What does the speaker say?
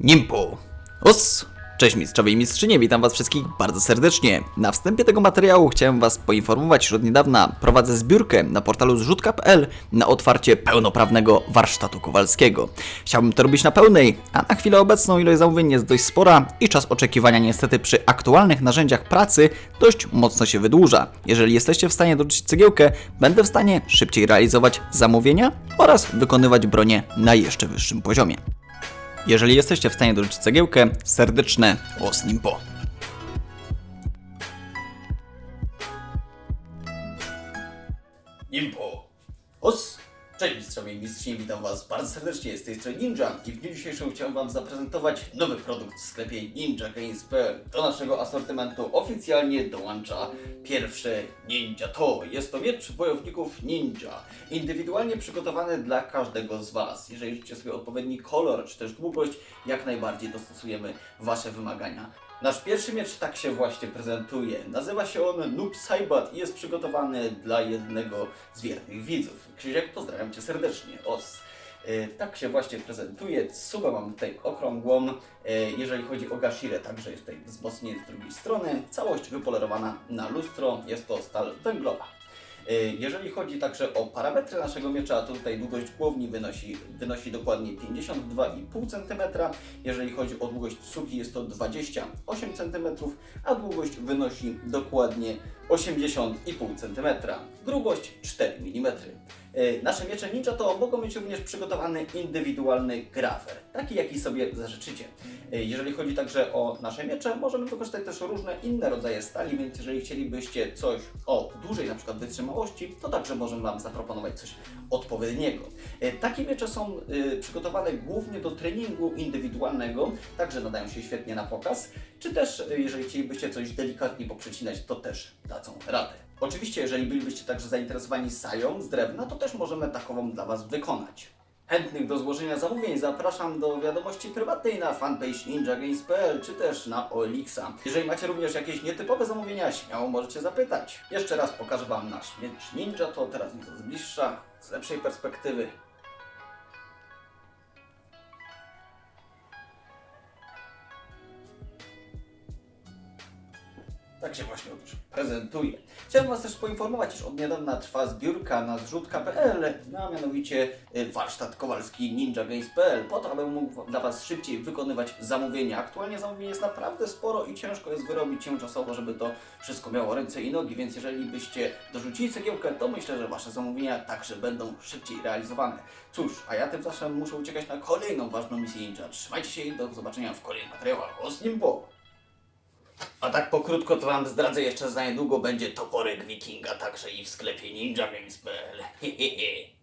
Nimpu. Us! Cześć mistrzowie i mistrzynie, witam was wszystkich bardzo serdecznie. Na wstępie tego materiału chciałem was poinformować, że od niedawna prowadzę zbiórkę na portalu zrzutka.pl na otwarcie pełnoprawnego warsztatu kowalskiego. Chciałbym to robić na pełnej, a na chwilę obecną ilość zamówień jest dość spora i czas oczekiwania niestety przy aktualnych narzędziach pracy dość mocno się wydłuża. Jeżeli jesteście w stanie dorzucić cegiełkę, będę w stanie szybciej realizować zamówienia oraz wykonywać bronię na jeszcze wyższym poziomie. Jeżeli jesteście w stanie dorzucić cegiełkę, serdeczne os nimpo. Nimpo. Os. Cześć mistrzowie i mistrzyni, witam was bardzo serdecznie, z tej strony Ninja i w dniu dzisiejszym chciałem wam zaprezentować nowy produkt w sklepie Ninja Games.pl. Do naszego asortymentu oficjalnie dołącza pierwsze Ninja To. Jest to miecz wojowników Ninja, indywidualnie przygotowany dla każdego z was. Jeżeli życzycie sobie odpowiedni kolor czy też długość, jak najbardziej dostosujemy wasze wymagania. Nasz pierwszy miecz tak się właśnie prezentuje. Nazywa się on Noob Saibat i jest przygotowany dla jednego z wiernych widzów. Krzysiek, pozdrawiam Cię serdecznie. Os. E, Tak się właśnie prezentuje. Subę mam tutaj okrągłą. E, Jeżeli chodzi o Gashirę, także jest tutaj wzmocnienie z drugiej strony. Całość wypolerowana na lustro. Jest to stal węglowa. E, Jeżeli chodzi także o parametry naszego miecza, to tutaj długość głowni wynosi, wynosi dokładnie 52,5 cm. Jeżeli chodzi o długość suki, jest to 28 cm, a długość wynosi dokładnie 80,5 cm. Grubość 4 mm. E, Nasze miecze ninja to mogą mieć również przygotowany indywidualny grafer, taki jaki sobie zażyczycie. E, Jeżeli chodzi także o nasze miecze, możemy wykorzystać też różne inne rodzaje stali, więc jeżeli chcielibyście coś o dużej na przykład wytrzymałości, to także możemy Wam zaproponować coś odpowiedniego. E, Takie miecze są przygotowane głównie do treningu indywidualnego, także nadają się świetnie na pokaz, czy też jeżeli chcielibyście coś delikatnie poprzecinać, to też dadzą radę. Oczywiście, jeżeli bylibyście także zainteresowani sają z drewna, to też możemy takową dla Was wykonać. Chętnych do złożenia zamówień zapraszam do wiadomości prywatnej na fanpage ninjagames.pl czy też na OLX. Jeżeli macie również jakieś nietypowe zamówienia, śmiało możecie zapytać. Jeszcze raz pokażę Wam nasz miecz ninja, to teraz nieco z bliższa, z lepszej perspektywy. Tak się właśnie otóż prezentuje. Chciałem Was też poinformować, iż od niedawna trwa zbiórka na zrzutka.pl, a mianowicie y, warsztat kowalski ninjagames.pl, po to, abym mógł dla Was szybciej wykonywać zamówienia. Aktualnie zamówień jest naprawdę sporo i ciężko jest wyrobić się czasowo, żeby to wszystko miało ręce i nogi, więc jeżeli byście dorzucili cegiełkę, to myślę, że Wasze zamówienia także będą szybciej realizowane. Cóż, a ja tymczasem muszę uciekać na kolejną ważną misję ninja. Trzymajcie się i do zobaczenia w kolejnych materiałach. O Snimpo! A tak pokrótko to wam zdradzę jeszcze za niedługo będzie toporek wikinga także i w sklepie ninjagames.pl. Hehehe.